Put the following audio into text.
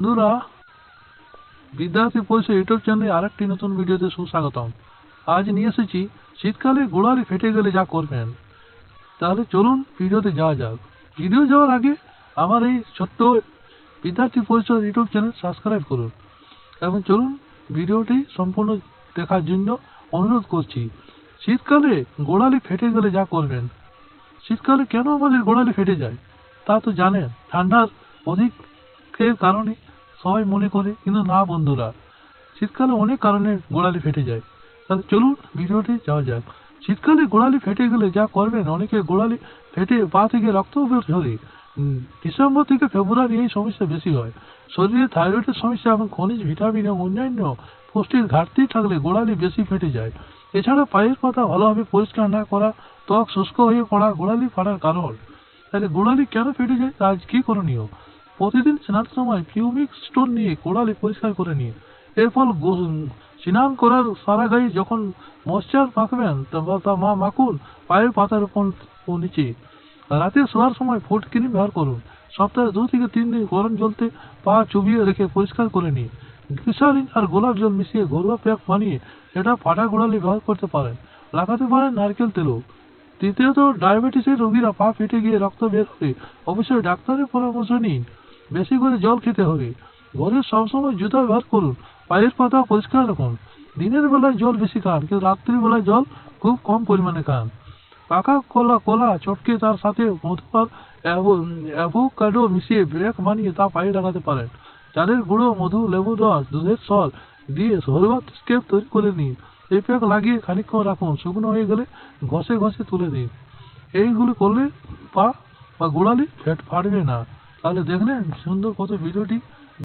বন্ধুরা বিদ্যার্থী পরিচয় ইউটিউব চ্যানেলে আরেকটি নতুন ভিডিওতে সুস্বাগতম। আজ নিয়ে এসেছি, শীতকালে গোড়ালি ফেটে গেলে যা করবেন। তাহলে চলুন ভিডিওতে যাওয়া যাক। ভিডিও যাওয়ার আগে আমার এই ছোট্ট বিদ্যার্থী পরিচয় ইউটিউব চ্যানেল সাবস্ক্রাইব করুন। এবং চলুন ভিডিওটি সম্পূর্ণ দেখার জন্য অনুরোধ করছি, শীতকালে গোড়ালি ফেটে গেলে যা করবেন। শীতকালে কেন আমাদের গোড়ালি ফেটে যায়? তা তো জানেন, ঠান্ডার অধিকের কারণে সবাই মনে করে, কিন্তু না বন্ধুরা। শীতকালে অনেক কারণে গোড়ালি ফেটে যায়। তাহলে চলুন ভিডিওটি যাওয়া যাক। শীতকালে গোড়ালি ফেটে গেলে যা করবেন, অনেকে গোড়ালি ফেটে পা থেকে রক্ত ঝরে ডিসেম্বর থেকে ফেব্রুয়ারি এই সমস্যা বেশি হয়। শরীরে থাইরয়েডের সমস্যা এবং খনিজ ভিটামিন এবং অন্যান্য পুষ্টির ঘাটতি থাকলে গোড়ালি বেশি ফেটে যায়। এছাড়া পায়ের পাতা ভালোভাবে পরিষ্কার না করা, ত্বক শুষ্ক হয়ে পড়া গোড়ালি ফাটার কারণ। তাহলে গোড়ালি কেন ফেটে যায় তা আজ কি করণীয়? প্রতিদিন স্নান সময় পিউমিক স্টোন নিয়ে কোড়ালি পরিষ্কার করে নিন এর ফল স্নান করার সারা গায়ে যখন মশ্চার মাখবেন তা- মা মাকুন পায়ের পাতার উপর নিচে। রাতে শোয়ার সময় ফুট ক্রিম ব্যবহার করুন। সপ্তাহে দু থেকে তিন দিন গরম জলতে পা চুবিয়ে রেখে পরিষ্কার করে নিন। গ্লিসারিন আর গোলাপ জল মিশিয়ে ঘরোয়া প্যাক বানিয়ে এটা ফাটা গোড়ালি ব্যবহার করতে পারেন। লাগাতে পারেন নারকেল তেলও তৃতীয়ত ডায়াবেটিসের রোগীরা পা ফেটে গিয়ে রক্ত বের হলে অবশ্যই ডাক্তারের পরামর্শ নিন। বেশি করে জল খেতে হবে। ঘরে সবসময় জুতা ব্যবহার করুন, পায়ের পাতা পরিষ্কার রাখুন। দিনের বেলায় জল বেশি খান, কিন্তু রাত্রির বেলায় জল খুব কম পরিমাণে খান। পাকা কলা কলা চটকে তার সাথে মধু আর অ্যাভোকাডো মিশিয়ে ব্রেক বানিয়ে তা পায়ে লাগাতে পারেন। চালের গুঁড়ো, মধু, লেবু রস দুধের সল দিয়ে সরবত স্কেপ তৈরি করে নিন। এই প্যাক লাগিয়ে খানিকক্ষণ রাখুন, শুকনো হয়ে গেলে ঘষে ঘষে তুলে দিন। এইগুলি করলে পা বা গোড়ালি ফ্যাট ফাটবে না। তাহলে দেখলেন সুন্দর কত ভিডিওটি